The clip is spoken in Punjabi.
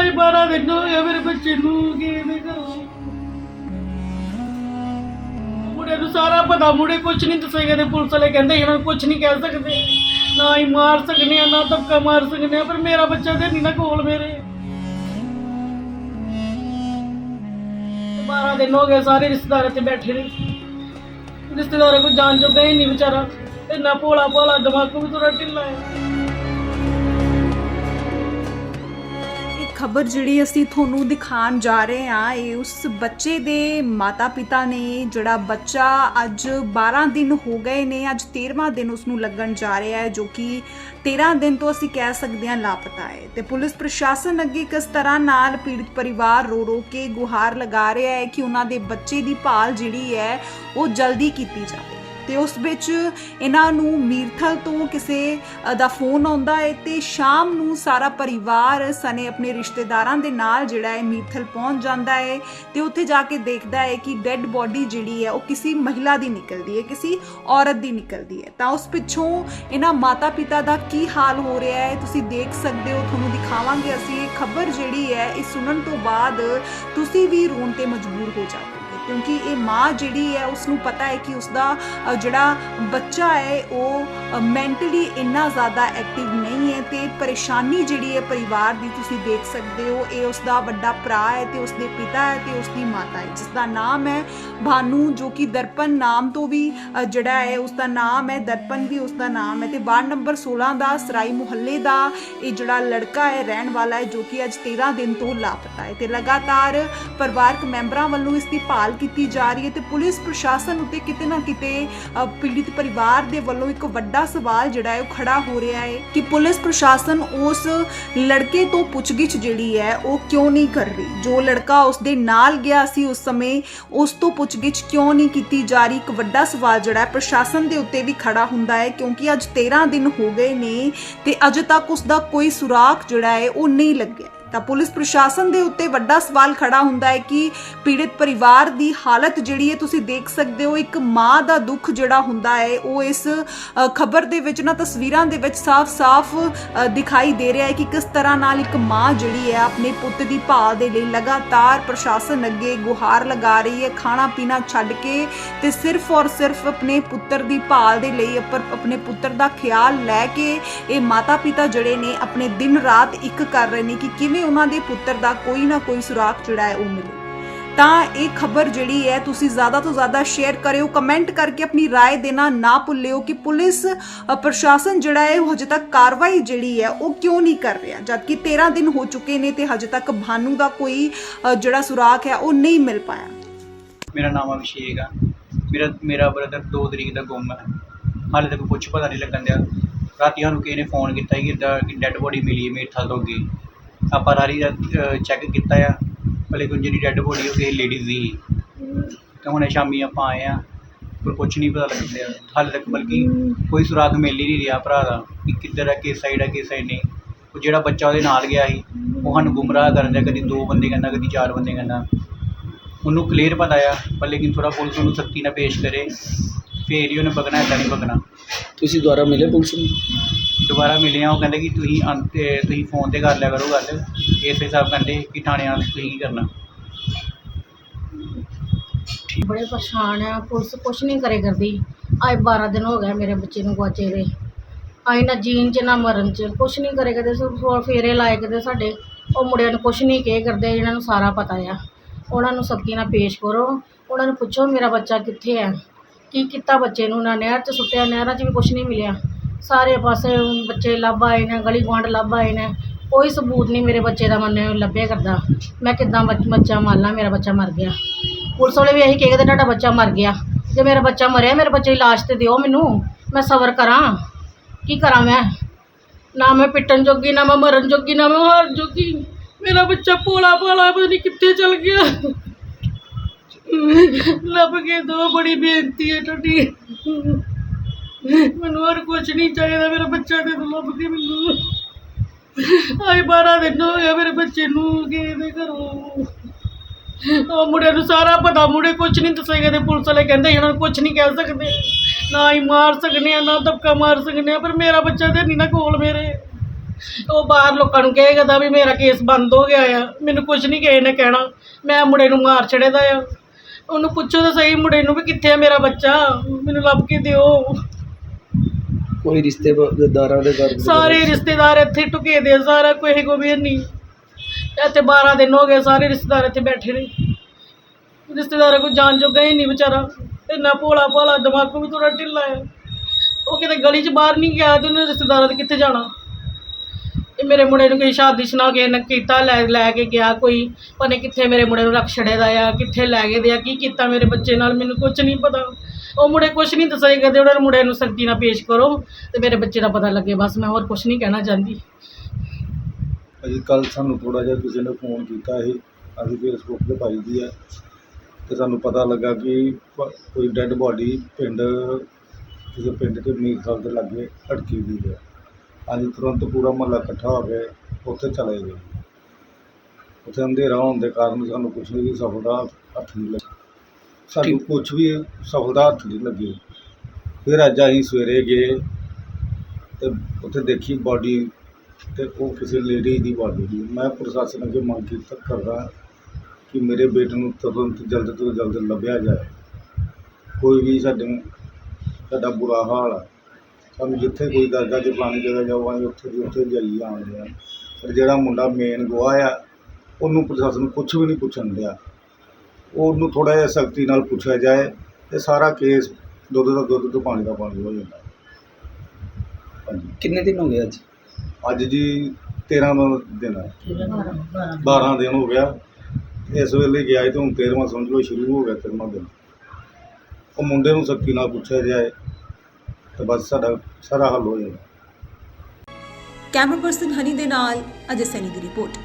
ਅੱਜ 12 ਦਿਨ ਹੋ ਗਏ ਮੇਰੇ ਬੱਚੇ ਨੂੰ ਗਏ ਦੇ ਘਰੋਂ? ਮੁੰਡੇ ਨੂੰ ਸਾਰਾ ਪਤਾ, ਮੁੰਡੇ ਕੁਝ ਨਹੀਂ ਦੱਸੇਗਾ ਤੇ ਪੁਲਿਸ ਵਾਲੇ ਕਹਿੰਦੇ ਇਹਨਾਂ ਨੂੰ ਕੁਝ ਨਹੀਂ ਕਹਿ ਸਕਦੇ। ਨਾ ਹੀ ਮਾਰ ਸਕਨੇ ਆ, ਨਾ ਧੱਕਾ ਮਾਰ ਸਕਨੇ ਆ, ਪਰ ਮੇਰਾ ਬੱਚਾ ਤੇ ਨਹੀਂ ਨਾ ਕੋਲ ਮੇਰੇ। 12 ਦਿਨ ਹੋ ਗਏ ਸਾਰੇ ਰਿਸ਼ਤੇਦਾਰ ਇੱਥੇ ਬੈਠੇ ਨੇ। ਰਿਸ਼ਤੇਦਾਰਾਂ ਕੋਈ ਜਾਣ ਜੋਗਾ ਹੀ ਨਹੀਂ ਵਿਚਾਰਾ। ਇੰਨਾ ਭੋਲਾ ਭੋਲਾ ਦਿਮਾਗ ਵੀ ਥੋੜਾ ਢਿੱਲਾ ਹੈ। ਖਬਰ ਜਿਹੜੀ ਅਸੀਂ ਤੁਹਾਨੂੰ ਦਿਖਾਉਣ ਜਾ ਰਹੇ ਹਾਂ, ਇਹ ਉਸ ਬੱਚੇ ਦੇ ਮਾਤਾ-ਪਿਤਾ ਨੇ, ਜਿਹੜਾ ਬੱਚਾ ਅੱਜ 12 ਦਿਨ ਹੋ ਗਏ ਨੇ, ਅੱਜ 13ਵਾਂ ਦਿਨ ਉਸ ਨੂੰ ਲੱਗਣ ਜਾ ਰਿਹਾ ਹੈ, ਜੋ ਕਿ 13 ਦਿਨ ਤੋਂ ਅਸੀਂ ਕਹਿ ਸਕਦੇ ਹਾਂ ਲਾਪਤਾ ਹੈ। ਤੇ ਪੁਲਿਸ ਪ੍ਰਸ਼ਾਸਨ ਅੱਗੇ ਕਿਸ ਤਰ੍ਹਾਂ ਨਾਲ ਪੀੜਤ ਪਰਿਵਾਰ ਰੋ ਰੋ ਕੇ ਗੁਹਾਰ ਲਗਾ ਰਿਹਾ ਹੈ ਕਿ ਉਹਨਾਂ ਦੇ ਬੱਚੇ ਦੀ ਭਾਲ ਜਿਹੜੀ ਹੈ, ਉਹ ਜਲਦੀ ਕੀਤੀ ਜਾਵੇ? ਤੇ ਉਸ ਵਿੱਚ ਇਹਨਾਂ ਨੂੰ ਮੀਰਥਲ ਤੋਂ ਕਿਸੇ ਦਾ ਫੋਨ ਆਉਂਦਾ ਹੈ ਤੇ ਸ਼ਾਮ ਨੂੰ ਸਾਰਾ ਪਰਿਵਾਰ ਸਨੇ ਆਪਣੇ ਰਿਸ਼ਤੇਦਾਰਾਂ ਦੇ ਨਾਲ ਜਿਹੜਾ ਹੈ ਮੀਰਥਲ ਪਹੁੰਚ ਜਾਂਦਾ ਹੈ ਤੇ ਉੱਥੇ ਜਾ ਕੇ ਦੇਖਦਾ ਹੈ ਕਿ ਡੈੱਡ ਬੋਡੀ ਜਿਹੜੀ ਹੈ ਉਹ ਕਿਸੇ ਮਹਿਲਾ ਦੀ ਨਿਕਲਦੀ ਹੈ, ਕਿਸੇ ਔਰਤ ਦੀ ਨਿਕਲਦੀ ਹੈ। ਤਾਂ ਉਸ ਪਿੱਛੋਂ ਇਹਨਾਂ ਮਾਤਾ ਪਿਤਾ ਦਾ ਕੀ ਹਾਲ ਹੋ ਰਿਹਾ ਹੈ, ਤੁਸੀਂ ਦੇਖ ਸਕਦੇ ਹੋ, ਤੁਹਾਨੂੰ ਦਿਖਾਵਾਂਗੇ ਅਸੀਂ ਇਹ ਖਬਰ ਜਿਹੜੀ ਹੈ, ਇਹ ਸੁਣਨ ਤੋਂ ਬਾਅਦ ਤੁਸੀਂ ਵੀ ਰੋਣ ਤੇ ਮਜਬੂਰ ਹੋ ਜਾਓਗੇ। ਕਿਉਂਕਿ ਇਹ ਮਾਂ ਜਿਹੜੀ ਹੈ ਉਸ ਨੂੰ ਪਤਾ ਹੈ ਕਿ ਉਸ ਦਾ ਜਿਹੜਾ ਬੱਚਾ ਹੈ, ਉਹ ਮੈਂਟਲੀ ਇੰਨਾ ਜ਼ਿਆਦਾ ਐਕਟਿਵ ਨਹੀਂ ਹੈ ਤੇ ਪਰੇਸ਼ਾਨੀ ਜਿਹੜੀ ਹੈ ਪਰਿਵਾਰ ਦੀ ਤੁਸੀਂ ਦੇਖ ਸਕਦੇ ਹੋ, ਇਹ ਉਸ ਦਾ ਵੱਡਾ ਭਰਾ ਹੈ ਤੇ ਉਸ ਦੇ ਪਿਤਾ ਹੈ ਤੇ ਉਸ ਦੀ ਮਾਤਾ ਹੈ ਜਿਸ ਦਾ ਨਾਮ ਹੈ ਭਾਨੂ, ਜੋ ਕਿ ਦਰਪਨ ਨਾਮ ਤੋਂ ਵੀ ਜਿਹੜਾ ਹੈ ਉਸ ਦਾ ਨਾਮ ਹੈ ਦਰਪਨ ਵੀ ਉਸ ਦਾ ਨਾਮ ਹੈ ਤੇ ਵਾਰਡ ਨੰਬਰ 16 ਦਾ ਸਰਾਈ ਮੁਹੱਲੇ ਦਾ ਇਹ ਜਿਹੜਾ ਲੜਕਾ ਹੈ, ਰਹਿਣ ਵਾਲਾ ਹੈ, ਜੋ ਕਿ ਅੱਜ 13 ਦਿਨ ਤੋਂ ਲਾਪਤਾ ਹੈ ਤੇ ਲਗਾਤਾਰ ਪਰਿਵਾਰਕ ਮੈਂਬਰਾਂ ਵੱਲੋਂ ਇਸ ਦੀ ਭਾਲ ਕੀਤੀ ਜਾ ਰਹੀ ਹੈ ਤੇ ਪੁਲਿਸ ਪ੍ਰਸ਼ਾਸਨ ਉੱਤੇ ਕਿਤੇ ਨਾ ਕਿਤੇ ਅ, ਪੀੜਿਤ ਪਰਿਵਾਰ ਦੇ ਵੱਲੋਂ ਇੱਕ ਵੱਡਾ ਸਵਾਲ ਜਿਹੜਾ ਹੈ ਉਹ ਖੜਾ ਹੋ ਰਿਹਾ ਹੈ ਕਿ ਪੁਲਿਸ ਪ੍ਰਸ਼ਾਸਨ ਉਸ ਲੜਕੇ ਤੋਂ ਪੁੱਛਗਿੱਛ ਜਿਹੜੀ ਹੈ ਉਹ ਕਿਉਂ ਨਹੀਂ ਕਰ ਰਹੀ? ਜੋ ਲੜਕਾ ਉਸ ਦੇ ਨਾਲ ਗਿਆ ਸੀ ਉਸ ਸਮੇਂ ਉਸ ਤੋਂ ਪੁੱਛਗਿੱਛ ਕਿਉਂ ਨਹੀਂ ਕੀਤੀ ਜਾ ਰਹੀ? ਇੱਕ ਵੱਡਾ ਸਵਾਲ ਜਿਹੜਾ ਹੈ ਪ੍ਰਸ਼ਾਸਨ ਦੇ ਉੱਤੇ ਵੀ ਖੜਾ ਹੁੰਦਾ ਹੈ ਕਿਉਂਕਿ ਅੱਜ 13 ਦਿਨ ਹੋ ਗਏ ਨੇ ਤੇ ਅਜੇ ਤੱਕ ਉਸ ਦਾ ਕੋਈ ਸੁਰਾਖ ਜਿਹੜਾ ਹੈ ਉਹ ਨਹੀਂ ਲੱਗਿਆ। ਤਾਂ ਪੁਲਿਸ ਪ੍ਰਸ਼ਾਸਨ ਦੇ ਉੱਤੇ ਵੱਡਾ ਸਵਾਲ ਖੜਾ ਹੁੰਦਾ ਹੈ ਕਿ ਪੀੜਿਤ ਪਰਿਵਾਰ ਦੀ ਹਾਲਤ ਜਿਹੜੀ ਹੈ, ਤੁਸੀਂ ਦੇਖ ਸਕਦੇ ਹੋ, ਇੱਕ ਮਾਂ ਦਾ ਦੁੱਖ ਜਿਹੜਾ ਹੁੰਦਾ ਹੈ, ਉਹ ਇਸ ਖਬਰ ਦੇ ਵਿੱਚ ਨਾ, ਤਸਵੀਰਾਂ ਦੇ ਵਿੱਚ ਸਾਫ਼-ਸਾਫ਼ ਦਿਖਾਈ ਦੇ ਰਿਹਾ ਹੈ ਕਿ ਕਿਸ ਤਰ੍ਹਾਂ ਨਾਲ ਇੱਕ ਮਾਂ ਜਿਹੜੀ ਹੈ, ਆਪਣੇ ਪੁੱਤ ਦੀ ਭਾਲ ਦੇ ਲਈ ਲਗਾਤਾਰ ਪ੍ਰਸ਼ਾਸਨ ਅੱਗੇ ਗੁਹਾਰ ਲਗਾ ਰਹੀ ਹੈ, ਖਾਣਾ ਪੀਣਾ ਛੱਡ ਕੇ ਤੇ ਸਿਰਫ ਔਰ ਸਿਰਫ ਆਪਣੇ ਪੁੱਤਰ ਦੀ ਭਾਲ ਦੇ ਲਈ ਅਪਰ- ਆਪਣੇ ਪੁੱਤਰ ਦਾ ਖਿਆਲ ਲੈ ਕੇ ਇਹ ਮਾਤਾ ਪਿਤਾ ਜਿਹੜੇ ਨੇ, ਆਪਣੇ ਦਿਨ ਰਾਤ ਇੱਕ ਕਰ ਰਹੇ ਨੇ ਕਿ ਕਿਵੇਂ ਉਹਨਾਂ ਦੇ ਪੁੱਤਰ ਦਾ ਕੋਈ ਨਾ ਕੋਈ ਸੁਰਾਖ ਜਿਹੜਾ ਹੈ ਉਹ ਮਿਲੇ ਤਾਂ ਇਹ ਖਬਰ ਜਿਹੜੀ ਹੈ ਤੁਸੀਂ ਜ਼ਿਆਦਾ ਤੋਂ ਜ਼ਿਆਦਾ ਸ਼ੇਅਰ ਕਰਿਓ ਕਮੈਂਟ ਕਰਕੇ ਆਪਣੀ رائے ਦੇਣਾ ਨਾ ਭੁੱਲਿਓ ਕਿ ਪੁਲਿਸ ਅ, ਪ੍ਰਸ਼ਾਸਨ ਜਿਹੜਾ ਹੈ ਉਹ ਹਜੇ ਤੱਕ ਕਾਰਵਾਈ ਜਿਹੜੀ ਹੈ ਉਹ ਕਿਉਂ ਨਹੀਂ ਕਰ ਰਿਹਾ ਜਦਕਿ 13 ਦਿਨ ਹੋ ਚੁੱਕੇ ਨੇ ਤੇ ਹਜੇ ਤੱਕ ਭਾਨੂ ਦਾ ਕੋਈ ਅ, ਜਿਹੜਾ ਸੁਰਾਖ ਹੈ ਉਹ ਨਹੀਂ ਮਿਲ ਪਾਇਆ ਮੇਰਾ ਨਾਮ ਅਭਿਸ਼ੇਕ ਆ ਮੇਰਾ ਮੇਰਾ ਬ੍ਰਦਰ 2 ਤਰੀਕ ਦਾ ਗੁੰਮ ਹੈ ਹਾਲੇ ਤੱਕ ਕੁਝ ਪਤਾ ਨਹੀਂ ਲੱਗਣ ਦਿਆ ਰਾਤੀ ਸਾਨੂੰ ਕਿਸੇ ਨੇ ਫੋਨ ਕੀਤਾ ਸੀ ਕਿ ਇੱਦਾਂ ਕਿ ਡੈੱਡ ਬੋਡੀ ਮਿਲੀ ਹੈ ਮੇਰਥਲ ਤੋਂ ਅੱਗੇ ਆਪਾਂ ਰਾਰੀ ਦਾ ਚੈੱਕ ਕੀਤਾ ਆ। ਭਲੇ ਕੋਈ ਜਿਹੜੀ ਡੈੱਡ ਬੋਡੀ ਉਹ ਕਿਸੇ ਲੇਡੀਜ਼ ਦੀ ਸੀ। ਤੇ ਹੁਣੇ ਸ਼ਾਮੀ ਆਪਾਂ ਆਏ ਆ, ਪਰ ਕੁਝ ਨਹੀਂ ਪਤਾ ਲੱਗਣ ਦਿਆ। ਹਾਲੇ ਤੱਕ ਬਲਕਿ ਕੋਈ ਸੁਰਾਗ ਮਿਲ ਹੀ ਨਹੀਂ ਰਿਹਾ ਭਰਾ ਦਾ ਕਿ ਕਿੱਧਰ ਹੈ ਕਿਸ ਸਾਈਡ ਹੈ ਕਿਸ ਸਾਈਡ ਨਹੀਂ। ਉਹ ਜਿਹੜਾ ਬੱਚਾ ਉਹਦੇ ਨਾਲ ਗਿਆ ਸੀ, ਉਹ ਸਾਨੂੰ ਗੁੰਮਰਾਹ ਕਰਨ ਦਿਆ, ਕਦੀ ਦੋ ਬੰਦੇ ਕਹਿੰਦਾ, ਕਦੀ ਚਾਰ ਬੰਦੇ ਕਹਿੰਦਾ। ਉਹਨੂੰ ਕਲੀਅਰ ਪਤਾ ਆ, ਪਰ ਲੇਕਿਨ ਥੋੜਾ ਪੁਲਿਸ ਉਹਨੂੰ ਸਖਤੀ ਨਾਲ ਪੇਸ਼ ਕਰੇ। ਫੇਰ ਹੀ ਉਹਨੇ ਬਗਣਾ ਏਦਾਂ ਨਹੀਂ ਬਗਣਾ ਤੁਸੀਂ ਦੁਆਰਾ ਮਿਲੇ ਪੁਲਿਸ ਨੂੰ? ਦੁਬਾਰਾ ਮਿਲੇ ਆ, ਉਹ ਕਹਿੰਦੇ ਕਿ ਤੁਸੀਂ ਆਂ- ਤੇ ਤੁਸੀਂ ਫੋਨ ਤੇ ਕਰ ਲਿਆ ਕਰੋ ਗੱਲ। ਇਸੇ ਹਿਸਾਬ ਕਹਿੰਦੇ ਕਿ ਥਾਣੇ ਆ ਕੇ ਤੁਸੀਂ ਕੀ ਕਰਨਾ ਬੜੇ ਪਰੇਸ਼ਾਨ ਆ, ਪੁਲਿਸ ਕੁਛ ਨਹੀਂ ਕਰੇ ਕਰਦੀ। ਅੱਜ 12 ਦਿਨ ਹੋ ਗਏ ਮੇਰੇ ਬੱਚੇ ਨੂੰ ਗੁਆਚੇ ਦੇ ਆਈ ਨਾ ਜੀਣ ਚ, ਨਾ ਮਰਨ ਚ, ਕੁਛ ਨਹੀਂ ਕਰੇ ਕਰਦੇ। ਸੋ ਫੇਰੇ ਲਾਏ ਕਰਦੇ ਸਾਡੇ। ਉਹ ਮੁੰਡਿਆਂ ਨੂੰ ਕੁਛ ਨਹੀਂ ਕਹੇ ਕਰਦੇ ਜਿਹਨਾਂ ਨੂੰ ਸਾਰਾ ਪਤਾ ਆ। ਉਹਨਾਂ ਨੂੰ ਸਖਤੀ ਨਾਲ ਪੇਸ਼ ਕਰੋ। ਉਹਨਾਂ ਨੂੰ ਪੁੱਛੋ, ਮੇਰਾ ਬੱਚਾ ਕਿੱਥੇ ਹੈ ਕੀ ਕੀਤਾ ਬੱਚੇ ਨੂੰ? ਨਾ ਨਹਿਰ 'ਚ ਸੁੱਟਿਆ, ਨਹਿਰਾਂ 'ਚ ਵੀ ਕੁਛ ਨਹੀਂ ਮਿਲਿਆ। ਸਾਰੇ ਪਾਸੇ ਬੱਚੇ ਲੱਭ ਆਏ ਨੇ, ਗਲੀ ਗੁਆਂਢ ਲੱਭ ਆਏ ਨੇ। ਕੋਈ ਸਬੂਤ ਨਹੀਂ ਮੇਰੇ ਬੱਚੇ ਦਾ ਮੈਨੂੰ ਲੱਭੇ ਕਰਦਾ। ਮੈਂ ਕਿੱਦਾਂ ਬੱਚ- ਬੱਚਾ ਮੰਨ ਮੇਰਾ ਬੱਚਾ ਮਰ ਗਿਆ। ਪੁਲਿਸ ਵਾਲੇ ਵੀ ਇਹੀ ਕਹਿੰਦੇ ਤੁਹਾਡਾ ਬੱਚਾ ਮਰ ਗਿਆ। ਜੇ ਮੇਰਾ ਬੱਚਾ ਮਰਿਆ, ਮੇਰੇ ਬੱਚੇ ਦੀ ਲਾਸ਼ ਤੇ ਦਿਓ ਮੈਨੂੰ। ਮੈਂ ਸਬਰ ਕਰਾਂ। ਕੀ ਕਰਾਂ ਮੈਂ? ਨਾ ਮੈਂ ਪਿੱਟਣ ਜੋਗੀ, ਨਾ ਮੈਂ ਮਰਨ ਜੋਗੀ, ਨਾ ਮੈਂ ਹਾਰ ਜੋਗੀ। ਮੇਰਾ ਬੱਚਾ ਭੋਲਾ ਭਾਲਾ ਪਤਾ ਨਹੀਂ ਕਿੱਥੇ ਚਲ ਗਿਆ। ਲੱਭ ਕੇ ਦੋ, ਬੜੀ ਬੇਨਤੀ ਹੈ ਤੁਹਾਡੀ। ਮੈਨੂੰ ਹੋਰ ਕੁਝ ਨਹੀਂ ਚਾਹੀਦਾ, ਮੇਰਾ ਬੱਚਾ ਦੇ ਲੱਭ ਕੇ ਮੈਨੂੰ। ਅੱਜ 12 ਦਿਨ ਹੋ ਗਏ ਮੇਰੇ ਬੱਚੇ ਨੂੰ ਗਏ ਦੇ ਘਰੋਂ। ਉਹ ਮੁੰਡੇ ਨੂੰ ਸਾਰਾ ਪਤਾ, ਮੁੰਡੇ ਕੁਝ ਨਹੀਂ ਦੱਸੇਗਾ ਤੇ ਪੁਲਿਸ ਵਾਲੇ ਕਹਿੰਦੇ ਇਹਨਾਂ ਨੂੰ ਕੁਝ ਨਹੀਂ ਕਹਿ ਸਕਦੇ। ਨਾ ਹੀ ਮਾਰ ਸਕਨੇ ਆ, ਨਾ ਧੱਕਾ ਮਾਰ ਸਕਨੇ ਆ, ਪਰ ਮੇਰਾ ਬੱਚਾ ਤੇ ਨਹੀਂ ਨਾ ਕੋਲ ਮੇਰੇ। ਉਹ ਬਾਹਰ ਲੋਕਾਂ ਨੂੰ ਕਹੇਗਾ ਦਾ ਵੀ ਮੇਰਾ ਕੇਸ ਬੰਦ ਹੋ ਗਿਆ ਆ, ਮੈਨੂੰ ਕੁਝ ਨਹੀਂ ਕਿਸੇ ਨੇ ਕਹਿਣਾ। ਮੈਂ ਮੁੰਡੇ ਨੂੰ ਮਾਰ ਛੜੇਦਾ ਆ। ਉਹਨੂੰ ਪੁੱਛੋ ਤਾਂ ਸਹੀ ਮੁੰਡੇ ਨੂੰ ਵੀ ਕਿੱਥੇ ਆ ਮੇਰਾ ਬੱਚਾ, ਮੈਨੂੰ ਲੱਭ ਕੇ ਦਿਓ। ਕੋਈ ਰਿਸ਼ਤੇਦਾਰਾਂ ਦੇ ਘਰ ਸਾਰੇ ਰਿਸ਼ਤੇਦਾਰ ਇੱਥੇ ਟੁਕੇ ਦੇ ਸਾਰਾ ਕੋਈ ਵੀ ਨਹੀਂ। ਇੱਥੇ 12 ਦਿਨ ਹੋ ਗਏ ਸਾਰੇ ਰਿਸ਼ਤੇਦਾਰ ਇੱਥੇ ਬੈਠੇ ਨੇ। ਰਿਸ਼ਤੇਦਾਰਾਂ ਕੋ ਜਾਣ ਜੋਗਾ ਹੀ ਨਹੀਂ ਵਿਚਾਰਾ। ਇੰਨਾ ਭੋਲਾ ਭਾਲਾ ਦਿਮਾਗ ਵੀ ਥੋੜਾ ਢਿੱਲਾ ਹੈ ਉਹ ਕਿਤੇ ਗਲੀ 'ਚ ਬਾਹਰ ਨਹੀਂ ਗਿਆ ਤੇ ਉਹਨੇ ਰਿਸ਼ਤੇਦਾਰਾਂ ਦੇ ਕਿੱਥੇ ਜਾਣਾ? ਇਹ ਮੇਰੇ ਮੁੰਡੇ ਨੂੰ ਕੋਈ ਸ਼ਾਦੀ ਸੁਣਾ ਕੇ ਨੇ ਕੀਤਾ, ਲੈ ਲੈ ਕੇ ਗਿਆ ਕੋਈ, ਪਤਾ ਕਿੱਥੇ ਮੇਰੇ ਮੁੰਡੇ ਨੂੰ ਰੱਖ ਛੜੇ ਦਾ ਆ, ਕਿੱਥੇ ਲੈ ਗਏ ਦੇ ਆ, ਕੀ ਕੀਤਾ ਮੇਰੇ ਬੱਚੇ ਨਾਲ, ਮੈਨੂੰ ਕੁਝ ਨਹੀਂ ਪਤਾ। ਉਹ ਮੁੰਡੇ ਕੁਝ ਨਹੀਂ ਦੱਸਿਆ ਕਰਦੇ, ਉਹਨਾਂ ਨੂੰ ਮੁੰਡੇ ਨੂੰ ਸਖਤੀ ਨਾਲ ਪੇਸ਼ ਕਰੋ ਤੇ ਮੇਰੇ ਬੱਚੇ ਦਾ ਪਤਾ ਲੱਗੇ, ਬਸ ਮੈਂ ਹੋਰ ਕੁਝ ਨਹੀਂ ਕਹਿਣਾ ਚਾਹੁੰਦੀ। ਅਜੀ ਕੱਲ ਸਾਨੂੰ ਥੋੜਾ ਜਿਹਾ ਕਿਸੇ ਨੇ ਫੋਨ ਕੀਤਾ ਸੀ, ਅਸੀਂ ਫੇਸਬੁੱਕ ਤੇ ਪਾਈ ਦੀ ਹੈ ਤੇ ਸਾਨੂੰ ਪਤਾ ਲੱਗਾ ਕਿ ਪ- ਕੋਈ ਡੈੱਡ ਬਾਡੀ ਪਿੰਡ, ਕਿਸੇ ਪਿੰਡ ਦੇ ਮੀਰਖਾਲ ਦੇ ਲਾਗੇ ਅਟਕੀ ਹੋਈ ਹੈ ਅਸੀਂ ਤੁਰੰਤ ਪੂਰਾ ਮਹੱਲਾ ਇਕੱਠਾ ਹੋ ਕੇ ਉੱਥੇ ਚਲੇ ਗਏ। ਉੱਥੇ ਅੰਧੇਰਾ ਹੋਣ ਦੇ ਕਾਰਨ ਸਾਨੂੰ ਕੁਛ ਵੀ ਸਫਲਤਾ ਹੱਥ ਨਹੀਂ ਲੱਗੀ। ਸਾਨੂੰ ਕੁਛ ਵੀ ਸਫਲਤਾ ਹੱਥ ਨਹੀਂ ਲੱਗੀ। ਫਿਰ ਅੱਜ ਅਸੀਂ ਸਵੇਰੇ ਗਏ ਤੇ ਉੱਥੇ ਦੇਖੀ ਬਾਡੀ ਤੇ ਉਹ ਕਿਸੇ ਲੇਡੀ ਦੀ ਬਾਡੀ ਸੀ। ਮੈਂ ਪ੍ਰਸ਼ਾਸਨ ਅੱਗੇ ਮੰਗ ਕੀਤਾ ਕਰਦਾ ਕਿ ਮੇਰੇ ਬੇਟੇ ਨੂੰ ਤੁਰੰਤ ਜਲਦ ਤੋਂ ਜਲਦ ਲੱਭਿਆ ਜਾਏ। ਕੋਈ ਵੀ ਸਾਡੇ ਸਾਡਾ ਬੁਰਾ ਹਾਲ ਆ। ਸਾਨੂੰ ਜਿੱਥੇ ਕੋਈ ਦਰਗਾਹ 'ਚ ਫਲਾਣੀ ਜਗ੍ਹਾ ਜਾਵਾਂਗੇ ਉੱਥੇ ਦੀ ਉੱਥੇ ਜਾਈ ਆਉਂਦੇ ਆ। ਪਰ ਜਿਹੜਾ ਮੁੰਡਾ ਮੇਨ ਗਵਾਹ ਆ ਉਹਨੂੰ ਪ੍ਰਸ਼ਾਸਨ ਕੁਝ ਵੀ ਨਹੀਂ ਪੁੱਛਣ ਦਿਆ। ਉਹਨੂੰ ਥੋੜਾ ਜਿਹਾ ਸਖਤੀ ਨਾਲ ਪੁੱਛਿਆ ਜਾਏ ਤੇ ਸਾਰਾ ਕੇਸ ਦੁੱਧ ਦਾ ਦੁੱਧ ਤੇ ਪਾਣੀ ਦਾ ਪਾਣੀ ਹੋ ਜਾਂਦਾ। ਹਾਂਜੀ। ਕਿੰਨੇ ਦਿਨ ਹੋ ਗਏ ਅੱਜ? ਅੱਜ ਜੀ 13 ਦਾ ਦਿਨ ਹੈ 12 ਦਿਨ ਹੋ ਗਿਆ। ਇਸ ਵੇਲੇ ਗਿਆ ਤੇ ਹੁਣ 13ਵਾਂ ਸਮਝ ਲਓ ਸ਼ੁਰੂ ਹੋ ਗਿਆ 13ਵਾਂ ਦਿਨ। ਉਹ ਮੁੰਡੇ ਨੂੰ ਸਖਤੀ ਨਾਲ ਪੁੱਛਿਆ ਜਾਏ ਤੇ ਬਸ ਸਾਡਾ ਸਾਰਾ ਹੱਲ ਹੋ ਜਾਏਗਾ। ਕੈਮਰਾ ਪਰਸਨ ਹਨੀ ਦੇ ਨਾਲ ਅਜੇ ਸੈਨੀ ਦੀ ਰਿਪੋਰਟ।